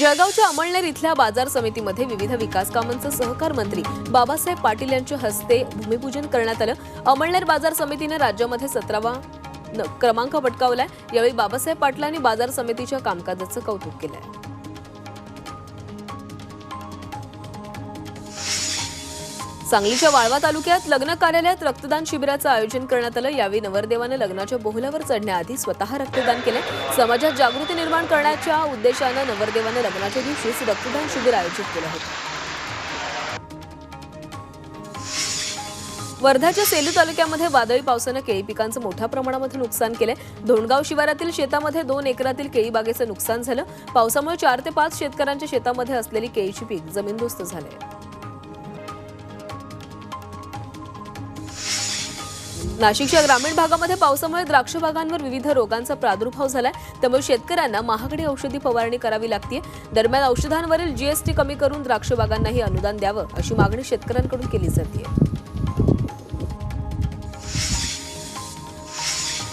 जळगावच्या अमळनेर इथल्या बाजार समितीमध्ये विविध विकास कामांचं सहकार मंत्री बाबासाहेब पाटील यांच्या हस्ते भूमिपूजन करण्यात आलं. अमळनेर बाजार समितीने राज्यामध्ये सतरावा न- क्रमांक पटकावलाय. यावेळी बाबासाहेब पाटलांनी बाजार समितीच्या कामकाजाचं कौतुक केलंय. सांगलीच्या वाळवा तालुक्यात लग्न कार्यालयात रक्तदान शिबिराचं आयोजन करण्यात आलं. यावेळी नवरदेवानं लग्नाच्या बोहल्यावर चढण्याआधी स्वतः रक्तदान केलं. समाजात जागृती निर्माण करण्याच्या उद्देशानं नवरदेवानं लग्नाच्या दिवशीच रक्तदान शिबिर आयोजित केलं होतं. वर्धाच्या सेलू तालुक्यामध्ये वादळी पावसानं केळी पिकांचं मोठ्या प्रमाणामध्ये नुकसान केलंय धोणगाव शिवारातील शेतामध्ये दोन एकरातील केळी बागेचं नुकसान झालं. पावसामुळे चार ते पाच शेतकऱ्यांच्या शेतामध्ये असलेली केळीची पीक जमीनदोस्त झाले नाशिकच्या ग्रामीण भागामध्ये पावसामुळे द्राक्ष बागांवर विविध रोगांचा प्रादुर्भाव झालाय. त्यामुळे शेतकऱ्यांना महागडी औषधी फवारणी करावी लागते दरम्यान औषधांवरील जीएसटी कमी करून द्राक्ष बागांनाही अनुदान द्यावं अशी मागणी शेतकऱ्यांकडून केली जाते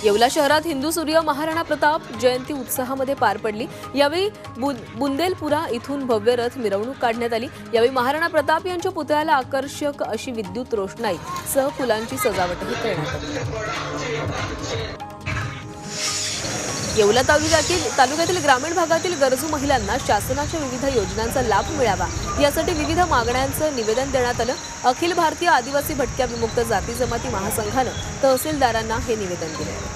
येवला शहरात हिंदू सूर्य महाराणा प्रताप जयंती उत्साहामध्ये पार पडली. यावेळी बु- बुंदेलपुरा इथून भव्य रथ मिरवणूक काढण्यात आली. यावेळी महाराणा प्रताप यांच्या पुतळ्याला आकर्षक अशी विद्युत रोषणाई सह फुलांची सजावटही करण्यात आली. येवला तालुक्यातील तालुक्यातील ग्रामीण भागातील गरजू महिलांना शासनाच्या विविध योजनांचा लाभ मिळावा. यासाठी विविध मागण्यांचं निवेदन देण्यात आलं. अखिल भारतीय आदिवासी भटक्या विमुक्त जाती जमाती महासंघानं तहसीलदारांना हे निवेदन दिलं.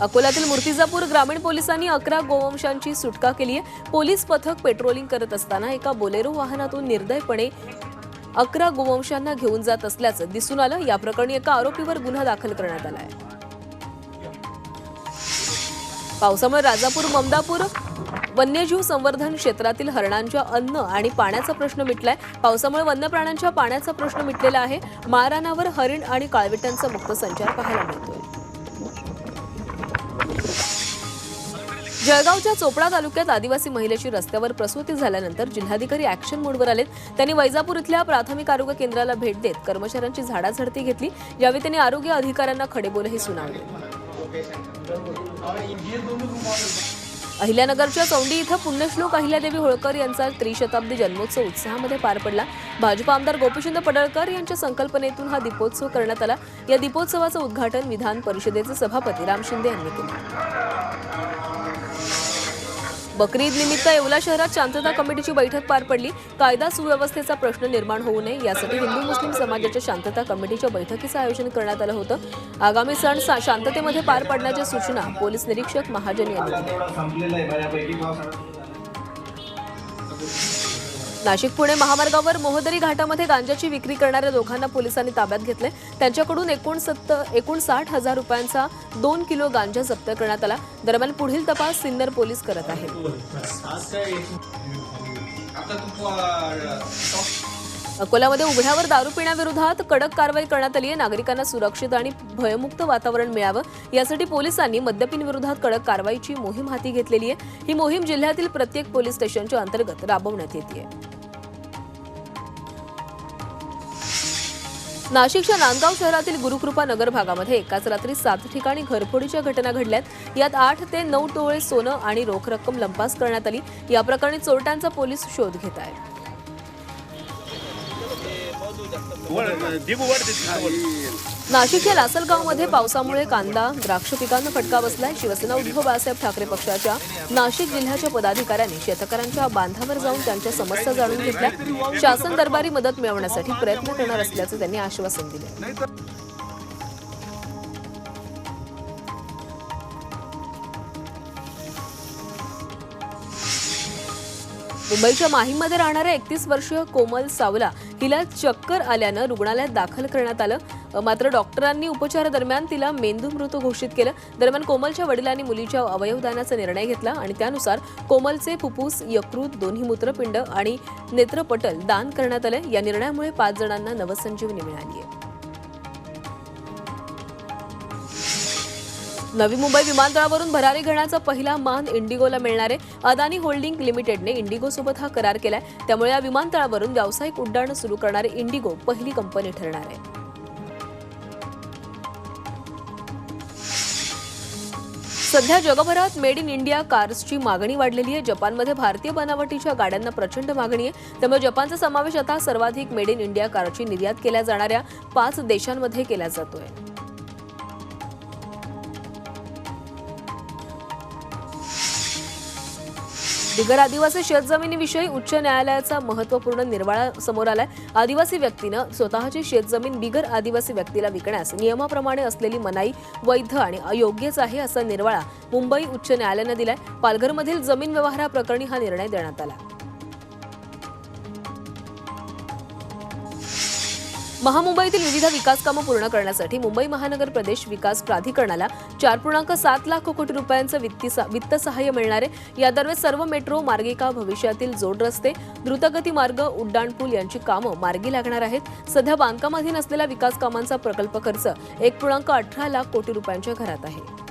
अकोल्यातील मूर्तिजापूर ग्रामीण पोलिसांनी अकरा गोवंशांची सुटका केली आहे. पोलीस पथक पेट्रोलिंग करत असताना एका बोलेरो वाहनातून निर्दयपणे अकरा गोवंशांना घेऊन जात असल्याचं दिसून आलं. या प्रकरणी एका आरोपीवर गुन्हा दाखल करण्यात आला आहे. पावसामुळे राजापूर ममदापूर वन्यजीव संवर्धन क्षेत्रातील हरणांच्या अन्न आणि पाण्याचा प्रश्न मिटलाय. पावसामुळे वन्य प्राण्यांच्या पाण्याचा प्रश्न मिटलेला आहे. माळरानावर हरिण आणि काळविटांचा मुक्त संचार पाहायला मिळतो जळगावच्या चोपडा तालुक्यात आदिवासी महिलेची रस्त्यावर प्रसूती झाल्यानंतर जिल्हाधिकारी अॅक्शन मोडवर आलेत. त्यांनी वैजापूर इथल्या प्राथमिक आरोग्य केंद्राला भेट देत कर्मचाऱ्यांची झाडाझडती घेतली यावेळी त्यांनी आरोग्य अधिकाऱ्यांना खडेबोलही सुनावले. अहिल्यानगरच्या चौंडी इथं पुण्यश्लोक अहिल्यादेवी होळकर यांचा त्रिशताब्दी जन्मोत्सव उत्साहामध्ये पार पडला. भाजप आमदार गोपीचंद पडळकर यांच्या संकल्पनेतून हा दीपोत्सव करण्यात आला. या दीपोत्सवाचं उद्घाटन विधान परिषदेचे सभापती राम शिंदे यांनी केलं. बकरी निमित्त येवला शहरात शांतता कमिटीची बैठक पार पडली. कायदा सुव्यवस्थेचा प्रश्न निर्माण होऊ नये यासाठी हिंदू मुस्लिम समाजाच्या शांतता कमिटीच्या बैठकीचं आयोजन करण्यात आलं होतं. आगामी सण सा- शांततेमध्ये पार पाडण्याच्या सूचना पोलीस निरीक्षक महाजन यांनी दिल्या. नाशिक पुणे महामार्गावर मोहदरी घाटामध्ये गांजाची विक्री करणाऱ्या दोघांना पोलिसांनी ताब्यात घेतले. त्यांच्याकडून एकोणसत्त एकोणसाठ हजार रुपयांचा दोन किलो गांजा जप्त करण्यात आला. दरम्यान पुढील तपास सिन्नर पोलीस करत आहेत. अकोल्यामध्ये उघड्यावर दारू पिण्याविरोधात कडक कारवाई करण्यात आली आहे नागरिकांना सुरक्षित आणि भयमुक्त वातावरण मिळावं यासाठी पोलिसांनी मद्यपींविरोधात कडक कारवाईची मोहीम हाती घेतलेली आहे ही मोहीम जिल्ह्यातील प्रत्येक पोलीस स्टेशनच्या अंतर्गत राबवण्यात येते नाशिकच्या नांदगाव शहरातील गुरुकृपा नगर भागामध्ये एकाच रात्री सात ठिकाणी घरफोडीच्या घटना घडल्यात. यात आठ ते नऊ टोळे सोनं आणि रोख रक्कम लंपास करण्यात आली. या प्रकरणी चोरट्यांचा पोलीस शोध घेत आहेत. नाशिकच्या लासलगावमध्ये पावसामुळे कांदा द्राक्ष पिकांना फटका बसलाय. शिवसेना उद्धव बाळासाहेब ठाकरे पक्षाच्या नाशिक जिल्ह्याच्या पदाधिकाऱ्यांनी शेतकऱ्यांच्या बांधावर जाऊन त्यांच्या समस्या जाणून घेतल्या. शासन दरबारी मदत मिळवण्यासाठी प्रयत्न करणार असल्याचं त्यांनी आश्वासन दिले. मुंबईच्या माहीमध्ये राहणाऱ्या एकतीस वर्षीय कोमल सावला तिला चक्कर आल्यानं रुग्णालयात दाखल करण्यात आलं. मात्र डॉक्टरांनी उपचारादरम्यान तिला मेंदू मृत घोषित केलं. दरम्यान कोमलच्या वडिलांनी मुलीच्या अवयवदानाचा निर्णय घेतला आणि त्यानुसार कोमलचे फुफ्फुस यकृत दोन्ही मूत्रपिंड आणि नेत्रपटल दान करण्यात आले या निर्णयामुळे पाच जणांना नवसंजीवनी मिळाली आहे नवी मुंबई विमानतळावरून भरारी घेण्याचा पहिला मान इंडिगोला मिळणार आहे. अदानी होल्डिंग लिमिटेडने इंडिगोसोबत हा करार केलाय. त्यामुळे या विमानतळावरून व्यावसायिक उड्डाणं सुरू करणारी इंडिगो पहिली कंपनी ठरणार आहे. सध्या जगभरात मेड इन इंडिया कार्सची मागणी वाढलेली आहे. जपानमध्ये भारतीय बनावटीच्या गाड्यांना प्रचंड मागणी आहे. त्यामुळे जपानचा समावेश आता सर्वाधिक मेड इन इंडिया कारची निर्यात केल्या जाणाऱ्या पाच देशांमध्ये केला जातोय. बिगर आदिवासी शेतजमिनीविषयी उच्च न्यायालयाचा महत्त्वपूर्ण निर्वाळा समोर आलाय. आदिवासी व्यक्तीनं स्वतःची शेतजमीन बिगर आदिवासी व्यक्तीला विकण्यास नियमाप्रमाणे असलेली मनाई वैध आणि अयोग्यच आहे असा निर्वाळा मुंबई उच्च न्यायालयानं दिलाय. पालघरमधील जमीन व्यवहाराप्रकरणी हा निर्णय देण्यात आला. महामुंबईतील विविध विकास कामं पूर्ण करण्यासाठी मुंबई महानगर प्रदेश विकास प्राधिकरणाला चार पूर्णांक सात लाख कोटी रुपयांचं वित्त सहाय्य मिळणार. आहे यादरम्यान सर्व मेट्रो मार्गिका भविष्यातील जोड रस्ते द्रुतगती मार्ग उड्डाणपूल यांची कामं मार्गी लागणार आहेत. सध्या बांधकामाधीन असलेल्या विकास कामांचा प्रकल्प खर्च एक पूर्णांक अठरा लाख कोटी रुपयांच्या घरात आहे.